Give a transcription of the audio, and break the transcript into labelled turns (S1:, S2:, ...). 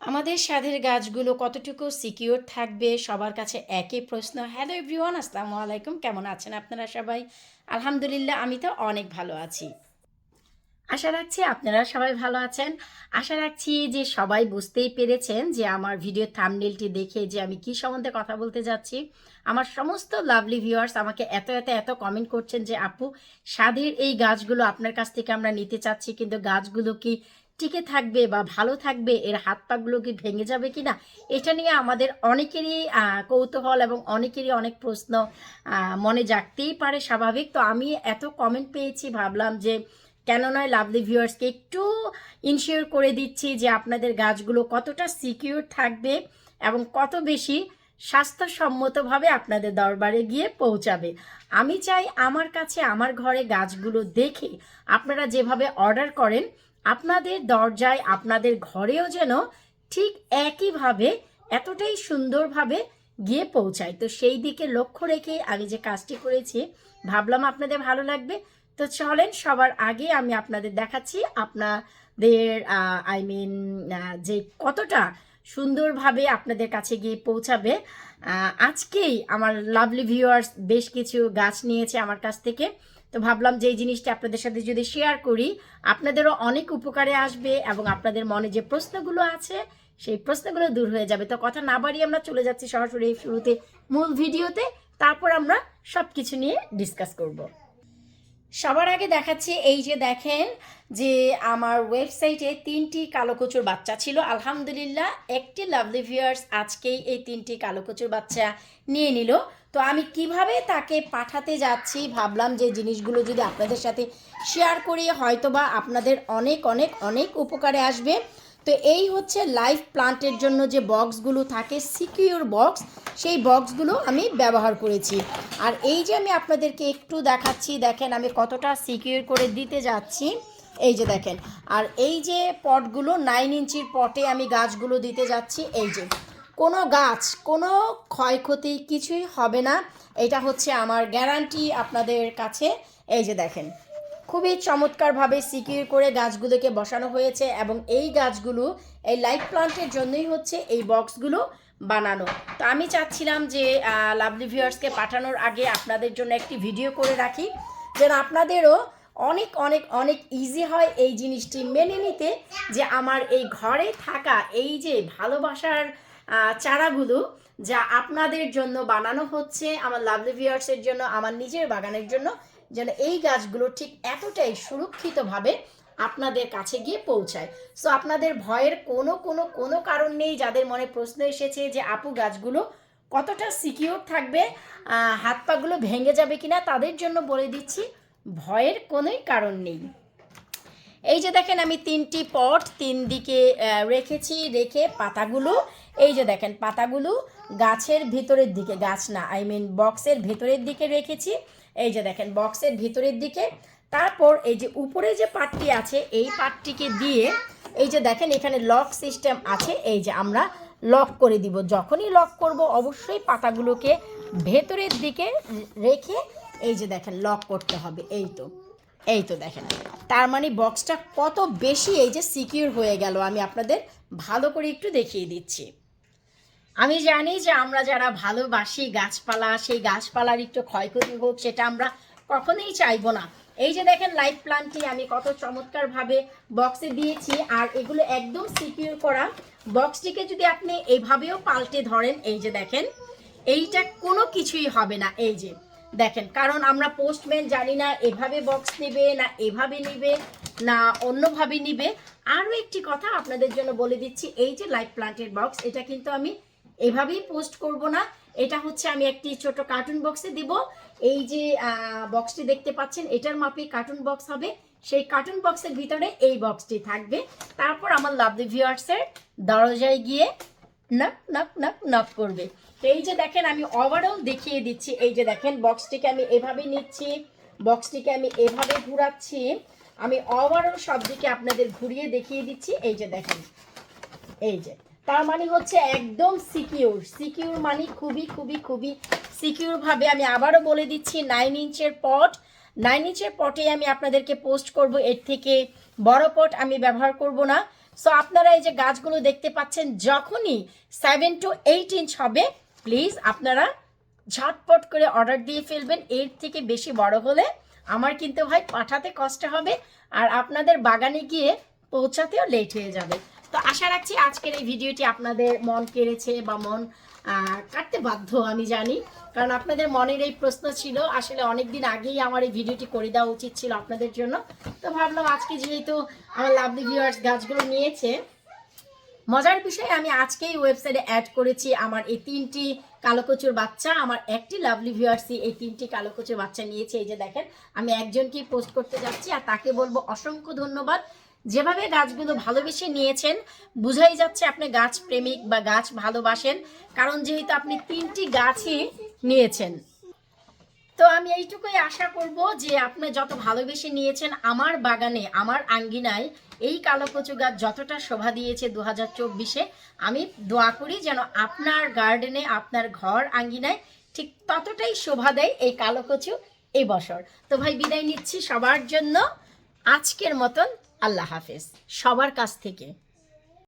S1: আমাদের স্বাদের গাছগুলো কতটুকু সিকিউর থাকবে? সবার কাছে একই প্রশ্ন। হ্যালো এভরিওয়ান আসসালামু আলাইকুম। কেমন আছেন আপনারা সবাই? আলহামদুলিল্লাহ, আমি তো অনেক ভালো আছি। আশা রাখছি আপনারা সবাই ভালো আছেন। আশা রাখছি যে সবাই বুঝতেই পেরেছেন যে আমার ভিডিও থামনেলটি দেখে যে আমি কি সম্বন্ধে কথা বলতে যাচ্ছি। আমার সমস্ত লাভলি ভিউয়ার্স আমাকে এত এত এত কমেন্ট করছেন যে, আপু স্বাদের এই গাছগুলো আপনার কাছ থেকে আমরা নিতে চাচ্ছি, কিন্তু গাছগুলো কি টিকে থাকবে বা ভালো থাকবে, এর হাত পাগুলো কি ভেঙে যাবে কি না এটা নিয়ে আমাদের অনেকেরই কৌতূহল এবং অনেকেরই অনেক প্রশ্ন মনে জাগতেই পারে স্বাভাবিক। তো আমি এত কমেন্ট পেয়েছি, ভাবলাম যে কেন নয় লাভলি ভিউয়ার্সকে একটু ইনশিওর করে দিচ্ছি যে আপনাদের গাছগুলো কতটা সিকিউর থাকবে এবং কত বেশি স্বাস্থ্যসম্মতভাবে আপনাদের দরবারে গিয়ে পৌঁছাবে। আমি চাই আমার কাছে, আমার ঘরে গাছগুলো দেখে আপনারা যেভাবে অর্ডার করেন আপনাদের দরজায় আপনাদের ঘরেও যেন ঠিক একইভাবে, এতটাই সুন্দরভাবে গিয়ে পৌঁছায়। তো সেই দিকে লক্ষ্য রেখে আমি যে কাজটি করেছি, ভাবলাম আপনাদের ভালো লাগবে। তো চলেন, সবার আগে আমি আপনাদের দেখাচ্ছি আপনাদের আই মিন যে কতটা সুন্দরভাবে আপনাদের কাছে গিয়ে পৌঁছাবে। আজকেই আমার লাভলি ভিউয়ার্স বেশ কিছু গাছ নিয়েছে আমার কাছ থেকে। তো ভাবলাম যে এই জিনিসটা আপনাদের সাথে যদি শেয়ার করি, আপনাদেরও অনেক উপকারে আসবে এবং আপনাদের মনে যে প্রশ্নগুলো আছে, সেই প্রশ্নগুলো দূর হয়ে যাবে। তো কথা না বাড়িয়ে আমরা চলে যাচ্ছি সরাসরি শুরুতে মূল ভিডিওতে। তারপর আমরা সব কিছু নিয়ে ডিসকাস করব। সবার আগে দেখাচ্ছি এই যে দেখেন যে আমার ওয়েবসাইটে তিনটি কালো কচুর বাচ্চা ছিল। আলহামদুলিল্লাহ, একটি লাভলি ভিউয়ার্স আজকেই এই তিনটি কালো কচুর বাচ্চা নিয়ে নিল। তো আমি কীভাবে তাকে পাঠাতে যাচ্ছি, ভাবলাম যে জিনিসগুলো যদি আপনাদের সাথে শেয়ার করি, হয়তোবা আপনাদের অনেক অনেক অনেক উপকারে আসবে। তো এই হচ্ছে লাইফ প্লান্টের জন্য যে বক্সগুলো থাকে সিকিউর বক্স সেই বক্সগুলো আমি ব্যবহার করেছি। আর এই যে আমি আপনাদেরকে একটু দেখাচ্ছি, দেখেন আমি কতটা সিকিউর করে দিতে যাচ্ছি। এই যে দেখেন, আর এই যে পটগুলো নাইন ইঞ্চির পটে আমি গাছগুলো দিতে যাচ্ছি, এই যে। কোনো গাছ, কোনো ক্ষয়ক্ষতি কিছুই হবে না। এটা হচ্ছে আমার গ্যারান্টি আপনাদের কাছে। এই যে দেখেন। খুবই চমৎকারভাবে সিকিউর করে গাছগুলোকে বসানো হয়েছে এবং এই গাছগুলো এই লাইফ প্লান্টের জন্যই হচ্ছে এই বক্সগুলো বানানো। তো আমি চাচ্ছিলাম যে লাভলি ভিউয়ার্সকে পাঠানোর আগে আপনাদের জন্য একটি ভিডিও করে রাখি, যেন আপনাদেরও অনেক অনেক অনেক ইজি হয় এই জিনিসটি মেনে নিতে যে আমার এই ঘরে থাকা এই যে ভালোবাসার চারাগুলো যা আপনাদের জন্য বানানো হচ্ছে, আমার লাভলি ভিউয়ার্সের জন্য, আমার নিজের বাগানের জন্য যেন এই গাছগুলো ঠিক এতটাই সুরক্ষিতভাবে আপনাদের কাছে গিয়ে পৌঁছায়। সো আপনাদের ভয়ের কোনো কোনো কোনো কারণ নেই, যাদের মনে প্রশ্ন এসেছে যে, আপু, গাছগুলো কতটা সিকিওর থাকবে? হাত পাগুলো ভেঙে যাবে কিনা? তাদের জন্য বলে দিচ্ছি, ভয়ের কোনোই কারণ নেই। এই যে দেখেন, আমি তিনটি পট তিন দিকে রেখেছি, রেখে পাতাগুলো এই যে দেখেন, পাতাগুলো গাছের ভিতরের দিকে, গাছ না আই মিন বক্সের ভেতরের দিকে রেখেছি। এই যে দেখেন, বক্সের ভিতরের দিকে। তারপর এই যে উপরে যে পাটটি আছে, এই পাটটিকে দিয়ে এই যে দেখেন, এখানে লক সিস্টেম আছে। এই যে আমরা লক করে দিব। যখনই লক করব, অবশ্যই পাতাগুলোকে ভেতরের দিকে রেখে এই যে দেখেন, লক করতে হবে। এই তো এই তো দেখেন। তার মানে বক্সটা কত বেশি এই যে সিকিউর হয়ে গেল, আমি আপনাদের ভালো করে একটু দেখিয়ে দিচ্ছি। আমি জানি যে আমরা যারা ভালোবাসি গাছপালা, সেই গাছপালার একটু ক্ষয়ক্ষতি হোক, সেটা আমরা কখনোই চাইব না। এই যে দেখেন লাইফ প্লান্টটি আমি কত চমৎকারভাবে বক্সে দিয়েছি, আর এগুলো একদম সিকিউর করা। বক্সটিকে যদি আপনি এইভাবেও পাল্টে ধরেন, এই যে দেখেন, এইটা কোনো কিছুই হবে না, এই যে দেখেন। কারণ আমরা পোস্টম্যান জানি না এভাবে বক্স নেবে, না এভাবে নিবে, না অন্যভাবে নিবে। আরও একটি কথা আপনাদের জন্য বলে দিচ্ছি, এই যে লাইফ প্লান্টের বক্স এটা কিন্তু আমি এভাবেই পোস্ট করব না। এটা হচ্ছে আমি একটি ছোট কার্টুন বক্সে দিব। এই যে বক্সটি দেখতে পাচ্ছেন, এটার মাপে কার্টুন বক্স হবে। সেই কার্টুন বক্সের ভিতরে এই বক্সটি থাকবে। তারপর আমার লাভলি ভিউয়ার্সের দরজায় গিয়ে নক নক নক নক করবে। তো এই যে দেখেন, আমি ওভারঅল দেখিয়ে দিচ্ছি। এই যে দেখেন বক্সটিকে আমি এভাবে নিচ্ছি বক্সটিকে আমি এভাবে ঘুরাচ্ছি। আমি ওভারঅল সব দিকে আপনাদের ঘুরিয়ে দেখিয়ে দিচ্ছি। এই যে দেখেন, এই যে। তার মানে হচ্ছে একদম সিকিউর সিকিউর মানে খুবই খুবই খুবই সিকিউরভাবে আমি আবারও বলে দিচ্ছি নাইন ইঞ্চের পট নাইন ইঞ্চের পটে আমি আপনাদেরকে পোস্ট করব, এর থেকে বড় পট আমি ব্যবহার করব না। সো আপনারা এই যে গাছগুলো দেখতে পাচ্ছেন, যখনই সেভেন টু এইট ইঞ্চ হবে প্লিজ আপনারা ঝটপট করে অর্ডার দিয়ে ফেলবেন। এর থেকে বেশি বড় হলে আমার কিন্তু ভাই পাঠাতে কষ্ট হবে, আর আপনাদের বাগানে গিয়ে পৌঁছাতেও লেট হয়ে যাবে। তো আশা রাখছি আজকের এই ভিডিওটি আপনাদের মন কেড়েছে বা মন কাটতে বাধ্য, আমি জানি। কারণ আপনাদের মনের এই প্রশ্ন ছিল, আসলে অনেক দিন আগেই আমার এই ভিডিওটি করে দেওয়া উচিত ছিল আপনাদের জন্য। তো ভাবলাম আজকে যেহেতু আমার লাভলি ভিউয়ার্স গাছগুলো নিয়েছে, মজার বিষয়ে, আমি আজকেই ওয়েবসাইটে অ্যাড করেছি আমার এই তিনটি কালোকচুর বাচ্চা। আমার একটি লাভলি ভিউয়ার্সই এই তিনটি কালোকচুর বাচ্চা নিয়েছে, এই যে দেখেন, আমি একজনকেই পোস্ট করতে যাচ্ছি আর তাকে বলব অসংখ্য ধন্যবাদ। যেভাবে গাছগুলো ভালোবেসে নিয়েছেন, বুঝাই যাচ্ছে আপনি গাছ প্রেমিক বা গাছ ভালোবাসেন, কারণ যেহেতু আপনি তিনটি গাছই নিয়েছেন। তো আমি এইটুকুই আশা করব যে আপনি যত ভালোবেসে নিয়েছেন আমার বাগানে, আমার আঙ্গিনায় এই কালো কচু গাছ যতটা শোভা দিয়েছে দু হাজার চব্বিশে, আমি দোয়া করি যেন আপনার গার্ডেনে, আপনার ঘর আঙ্গিনায় ঠিক ততটাই শোভা দেয় এই কালো কচু এই বছর তো ভাই, বিদায় নিচ্ছি সবার জন্য। আজকের মতন আল্লাহ হাফেজ। সবার কাছ থেকে